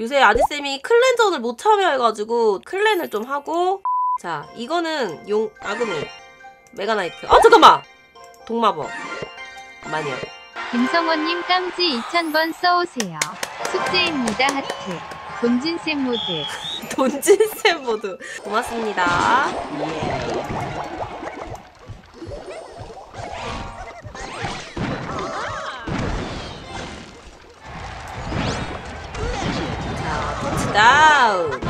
요새 아지쌤이 클랜전을 못 참여해가지고 클랜을 좀 하고. 자 이거는 용 아구미 메가나이트. 아 잠깐만! 동마법. 잠깐만요 김성원님 깜지 2000번 써오세요. 숙제입니다 하트. 본진쌤 모드. 돈진쌤 모두 고맙습니다. 자 아.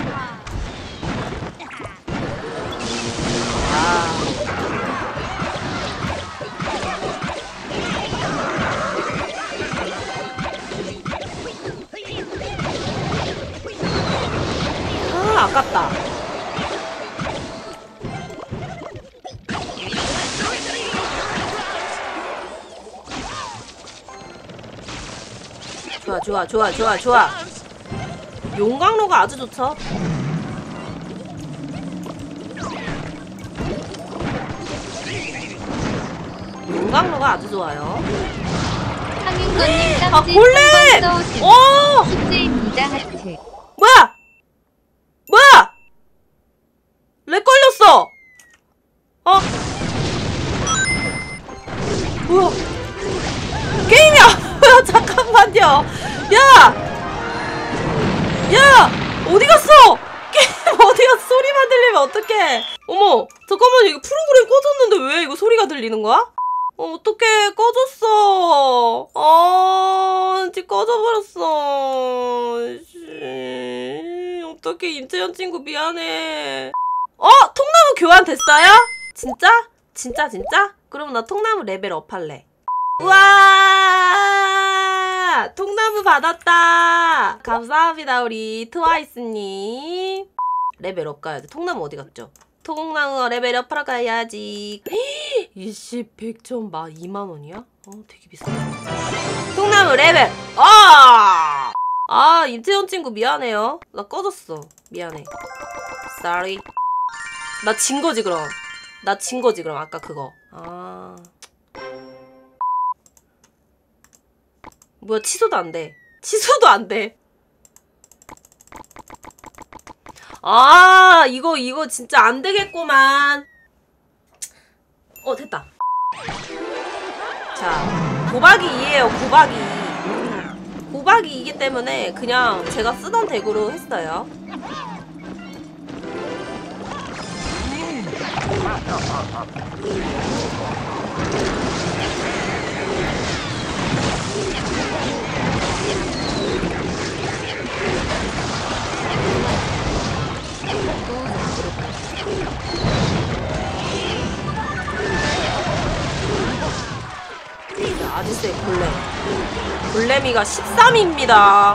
아, 아깝다. 좋아, 좋아, 좋아, 좋아, 좋아. 용광로가 아주 좋죠. 용광로가 아주 좋아요. 황윤건님 아, 깜지 골렘! 1000번 써오세요. 오! 숙제입니다 하트. 뭐야? 뭐야? 렉 걸렸어. 어? 뭐야? 야! 어디 갔어? 게임 어디 갔어? 소리만 들리면 어떡해? 어머, 잠깐만 이거 프로그램 꺼졌는데 왜 이거 소리가 들리는 거야? 어, 어떡해, 꺼졌어. 아, 이제 꺼져버렸어. 씨, 어떡해, 임채연 친구 미안해. 어, 통나무 교환 됐어요? 진짜? 진짜, 진짜? 그럼 나 통나무 레벨 업 할래. 우와! 통나무 받았다! 감사합니다, 우리 트와이스님. 레벨 업 가야지. 통나무 어디 갔죠? 통나무 레벨 업 하러 가야지. 20, 100점 마 2만원이야? 어, 되게 비싸다. 통나무 레벨! 아! 아, 임채연 친구 미안해요. 나 꺼졌어. 미안해. Sorry. 나 진 거지, 그럼. 나 진 거지, 그럼. 아까 그거. 아. 뭐야, 취소도 안 돼. 취소도 안 돼. 아, 이거, 이거 진짜 안 되겠구만. 어, 됐다. 자, 고박이 2예요, 고박이. 고박이 2기 때문에 그냥 제가 쓰던 덱으로 했어요. 아지스의 골렘. 골렘이가 13입니다.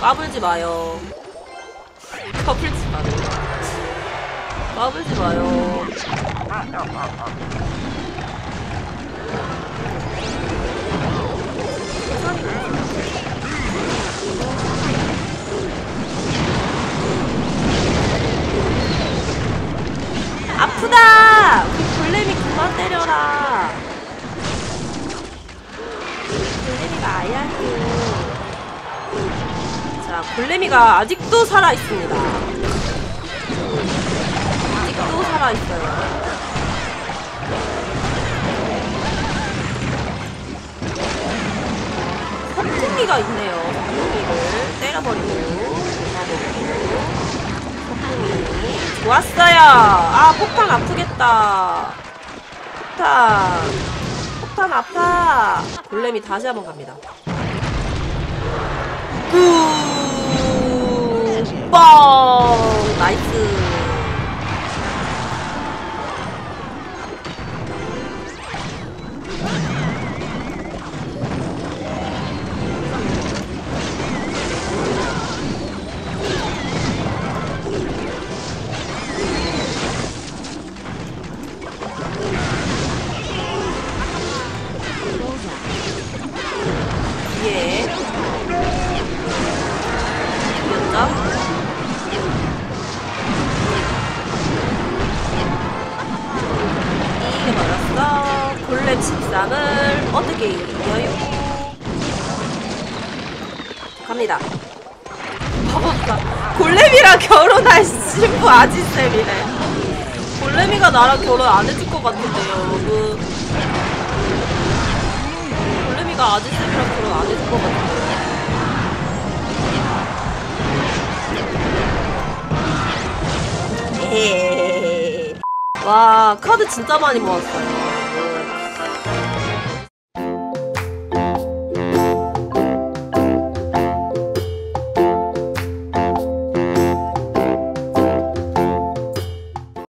까불지 마요. 까불지 마요. 까불지 마요. 아프다! 가 아야해요. 자, 골렘이가 아직도 살아있습니다. 아직도 살아있어요. 석궁기가 있네요. 석궁기를 때려버리고. 석궁이. 좋았어요! 아, 폭탄 아프겠다. 폭탄. 폭탄 아파. 골렘이 다시 한번 갑니다. 구, 뻥! 나이스. 213을 어떻게 이겨요? 갑니다. 봐봐, 골렘이랑 결혼할 신부 아지쌤이네. 골렘이가 나랑 결혼 안 해줄 것 같은데요, 여러분. 골렘이가 아지쌤이랑 결혼 안 해줄 것 같은데요. 와 카드 진짜 많이 모았어요